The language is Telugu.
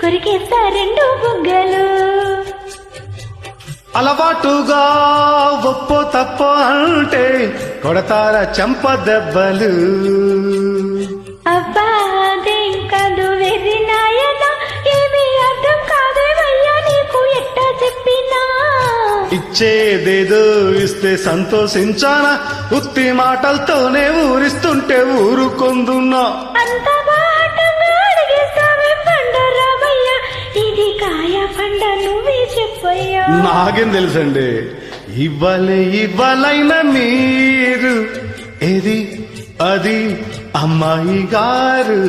కొరికేస్తా రెండు బుగ్గలు. అలవాటుగా ఒప్పో తప్పో అంటే కొడతార చెంప దెబ్బలు. ఇచ్చేదేదో ఇస్తే సంతోషించానా? ఉత్తి మాటలతోనే ఊరిస్తుంటే ఊరుకొందున్నా? అంతా నాకేం తెలుసండి? ఇవ్వలే ఇవ్వలైన మీరు. ఏది? అది అమ్మాయి గారు.